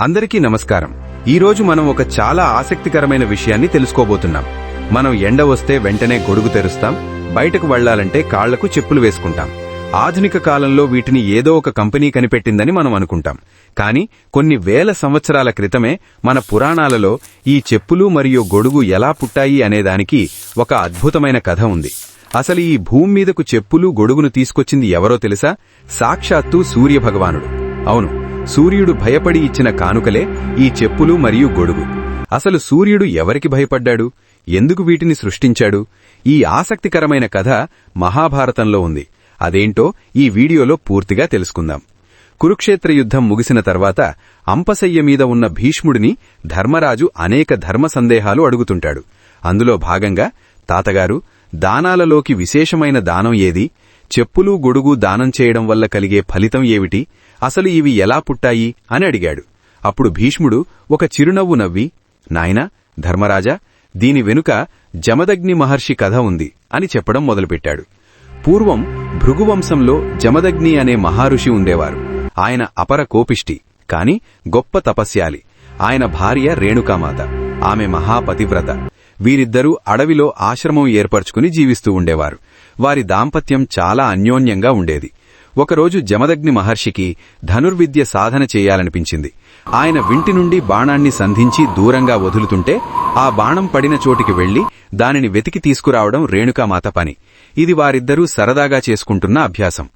అందరికీ నమస్కారం. ఈరోజు మనం ఒక చాలా ఆసక్తికరమైన విషయాన్ని తెలుసుకోబోతున్నాం. మనం ఎండ వస్తే వెంటనే గొడుగు తెరుస్తాం బయటకు వెళ్ళాలంటే కాళ్ళకు చెప్పులు వేసుకుంటాం. ఆధునిక కాలంలో వీటిని ఏదో ఒక కంపెనీ కనిపెట్టిందని మనం అనుకుంటాం. కానీ కొన్ని వేల సంవత్సరాల క్రితమే మన పురాణాలలో ఈ చెప్పులు మరియు గొడుగు ఎలా పుట్టాయి అనేదానికి ఒక అద్భుతమైన కథ ఉంది. అసలు ఈ భూమి మీదకు చెప్పులు గొడుగును తీసుకొచ్చింది ఎవరో తెలుసా? సాక్షాత్తు సూర్యభగవానుడు. అవును సూర్యుడు భయపడి ఇచ్చిన కానుకలే ఈ చెప్పులు మరియు గొడుగు. అసలు సూర్యుడు ఎవరికి భయపడ్డాడు? ఎందుకు వీటిని సృష్టించాడు? ఈ ఆసక్తికరమైన కథ మహాభారతంలో ఉంది. అదేంటో ఈ వీడియోలో పూర్తిగా తెలుసుకుందాం. కురుక్షేత్ర యుద్ధం ముగిసిన తర్వాత అంపశయ్య మీద ఉన్న భీష్ముడిని ధర్మరాజు అనేక ధర్మ సందేహాలు అడుగుతుంటాడు. అందులో భాగంగా తాతగారు దానాలలోకి విశేషమైన దానం ఏది? చెప్పులు గొడుగు దానం చేయడం వల్ల కలిగే ఫలితం ఏమిటి? అసలు ఇవి ఎలా పుట్టాయి? అని అడిగాడు. అప్పుడు భీష్ముడు ఒక చిరునవ్వు నవ్వి నాయనా ధర్మరాజా దీని వెనుక జమదగ్ని మహర్షి కథ ఉంది అని చెప్పడం మొదలుపెట్టాడు. పూర్వం భృగువంశంలో జమదగ్ని అనే మహారుషి ఉండేవారు. ఆయన అపర కోపిష్టి కాని గొప్ప తపస్యాలి. ఆయన భార్య రేణుకామాత. ఆమె మహాపతివ్రత. వీరిద్దరూ అడవిలో ఆశ్రమం ఏర్పరచుకుని జీవిస్తూ ఉండేవారు. వారి దాంపత్యం చాలా అన్యోన్యంగా ఉండేది. ఒకరోజు జమదగ్ని మహర్షికి ధనుర్విద్య సాధన చేయాలనిపించింది. ఆయన వింటి నుండి బాణాన్ని సంధించి దూరంగా వదులుతుంటే ఆ బాణం పడిన చోటికి వెళ్ళి దానిని వెతికి తీసుకురావడం రేణుకామాత పని. ఇది వారిద్దరూ సరదాగా చేసుకుంటున్న అభ్యాసం.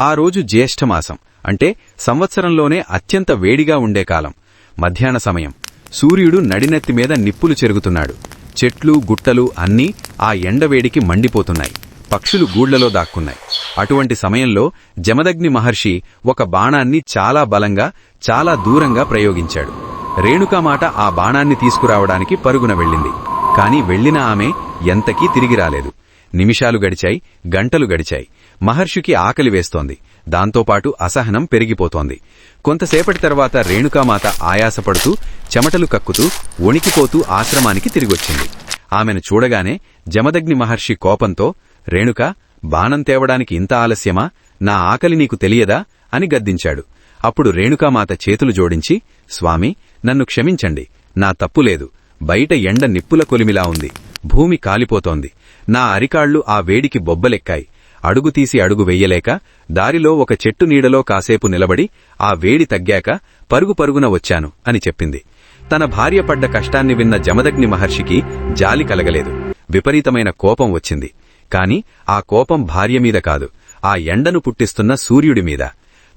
ఆ రోజు జ్యేష్ఠమాసం. అంటే సంవత్సరంలోనే అత్యంత వేడిగా ఉండే కాలం. మధ్యాహ్న సమయం. సూర్యుడు నడినెత్తి మీద నిప్పులు చెరుగుతున్నాడు. చెట్లు గుట్టలు అన్నీ ఆ ఎండవేడికి మండిపోతున్నాయి. పక్షులు గూళ్ళలో దాక్కున్నాయి. అటువంటి సమయంలో జమదగ్ని మహర్షి ఒక బాణాన్ని చాలా బలంగా చాలా దూరంగా ప్రయోగించాడు. రేణుకామాట ఆ బాణాన్ని తీసుకురావడానికి పరుగున వెళ్ళింది. కాని వెళ్ళిన ఆమె ఎంతకీ తిరిగి రాలేదు. నిమిషాలు గడిచాయి గంటలు గడిచాయి. మహర్షికి ఆకలి వేస్తోంది. దాంతోపాటు అసహనం పెరిగిపోతోంది. కొంతసేపటి తర్వాత రేణుకామాత ఆయాసపడుతూ చెమటలు కక్కుతూ వణికిపోతూ ఆశ్రమానికి తిరిగొచ్చింది. ఆమెను చూడగానే జమదగ్ని మహర్షి కోపంతో రేణుక బాణం తేవడానికి ఇంత ఆలస్యమా? నా ఆకలి నీకు తెలియదా? అని గద్దించాడు. అప్పుడు రేణుకామాత చేతులు జోడించి స్వామి నన్ను క్షమించండి. నా తప్పులేదు బయట ఎండ నిప్పుల కొలిమిలా ఉంది. భూమి కాలిపోతోంది. నా అరికాళ్ళు ఆ వేడికి బొబ్బలెక్కాయి. అడుగు తీసి అడుగు వెయ్యలేక దారిలో ఒక చెట్టు నీడలో కాసేపు నిలబడి ఆ వేడి తగ్గాక పరుగు పరుగున వచ్చాను అని చెప్పింది. తన భార్య పడ్డ కష్టాన్ని విన్న జమదగ్ని మహర్షికి జాలి కలగలేదు. విపరీతమైన కోపం వచ్చింది. కాని ఆ కోపం భార్య మీద కాదు ఆ ఎండను పుట్టిస్తున్న సూర్యుడి మీద.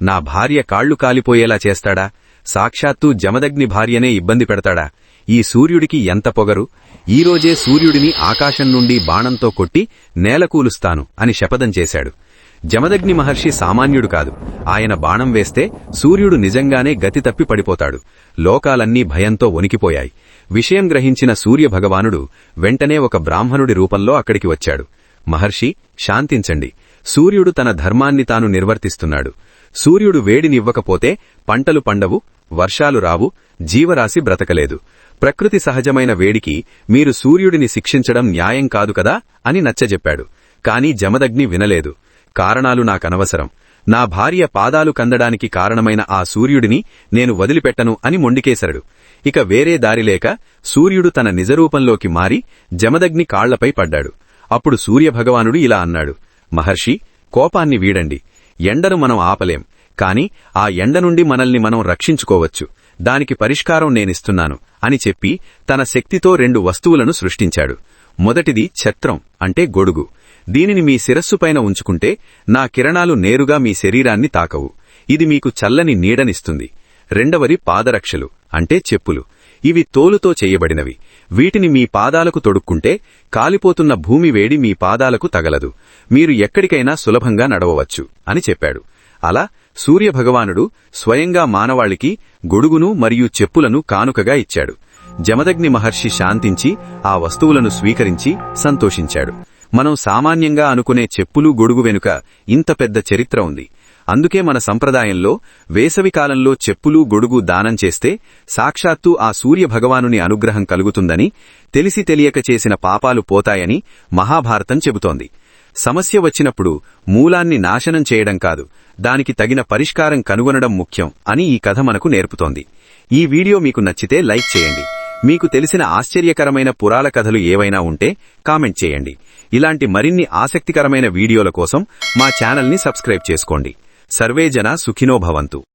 నా భార్య కాళ్ళు కాలిపోయేలా చేస్తాడా? సాక్షాత్తూ జమదగ్ని భార్యనే ఇబ్బంది పెడతాడా? ఈ సూర్యుడికి ఎంత పొగరు? ఈరోజే సూర్యుడిని ఆకాశం నుండి బాణంతో కొట్టి నేలకూలుస్తాను అని శపథం చేశాడు. జమదగ్ని మహర్షి సామాన్యుడు కాదు. ఆయన బాణం వేస్తే సూర్యుడు నిజంగానే గతి తప్పి పడిపోతాడు. లోకాలన్నీ భయంతో వణికిపోయాయి. విషయం గ్రహించిన సూర్యభగవానుడు వెంటనే ఒక బ్రాహ్మణుడి రూపంలో అక్కడికి వచ్చాడు. మహర్షి శాంతించండి. సూర్యుడు తన ధర్మాన్ని తాను నిర్వర్తిస్తున్నాడు. సూర్యుడు వేడినివ్వకపోతే పంటలు పండవు వర్షాలు రావు జీవరాశి బ్రతకలేదు. ప్రకృతి సహజమైన వేడికి మీరు సూర్యుడిని శిక్షించడం న్యాయం కాదు కదా అని నచ్చజెప్పాడు. కాని జమదగ్ని వినలేదు. కారణాలు నాకనవసరం. నా భార్య పాదాలు కందడానికి కారణమైన ఆ సూర్యుడిని నేను వదిలిపెట్టను అని మొండికేశాడు ఇక వేరే దారిలేక సూర్యుడు తన నిజరూపంలోకి మారి జమదగ్ని కాళ్ళపై పడ్డాడు. అప్పుడు సూర్యభగవానుడు ఇలా అన్నాడు. మహర్షి కోపాన్ని వీడండి. ఎండను మనం ఆపలేం. కాని ఆ ఎండ నుండి మనల్ని మనం రక్షించుకోవచ్చు. దానికి పరిష్కారం నేనిస్తున్నాను అని చెప్పి తన శక్తితో రెండు వస్తువులను సృష్టించాడు. మొదటిది ఛత్రం అంటే గొడుగు. దీనిని మీ శిరస్సుపైన ఉంచుకుంటే నా కిరణాలు నేరుగా మీ శరీరాన్ని తాకవు. ఇది మీకు చల్లని నీడనిస్తుంది. రెండవది పాదరక్షలు అంటే చెప్పులు. ఇవి తోలుతో చేయబడినవి. వీటిని మీ పాదాలకు తొడుక్కుంటే కాలిపోతున్న భూమి వేడి మీ పాదాలకు తగలదు. మీరు ఎక్కడికైనా సులభంగా నడవవచ్చు అని చెప్పాడు. అలా సూర్యభగవానుడు స్వయంగా మానవాళికి గొడుగును మరియు చెప్పులను కానుకగా ఇచ్చాడు. జమదగ్ని మహర్షి శాంతించి ఆ వస్తువులను స్వీకరించి సంతోషించాడు. మనం సామాన్యంగా అనుకునే చెప్పులు గొడుగు వెనుక ఇంత పెద్ద చరిత్ర ఉంది. అందుకే మన సంప్రదాయంలో వేసవికాలంలో చెప్పులు గొడుగు దానం చేస్తే సాక్షాత్తు ఆ సూర్యభగవానుని అనుగ్రహం కలుగుతుందని తెలిసి తెలియక చేసిన పాపాలు పోతాయని మహాభారతం చెబుతోంది. సమస్య వచ్చినప్పుడు మూలాన్ని నాశనం చేయడం కాదు దానికి తగిన పరిష్కారం కనుగొనడం ముఖ్యం అని ఈ కథ మనకు నేర్పుతోంది. ఈ వీడియో మీకు నచ్చితే లైక్ చేయండి. మీకు తెలిసిన ఆశ్చర్యకరమైన పురాల కథలు ఏవైనా ఉంటే కామెంట్ చేయండి. ఇలాంటి మరిన్ని ఆసక్తికరమైన వీడియోల కోసం మా ఛానల్ని సబ్స్క్రైబ్ చేసుకోండి. సర్వేజన సుఖినో భవంతు.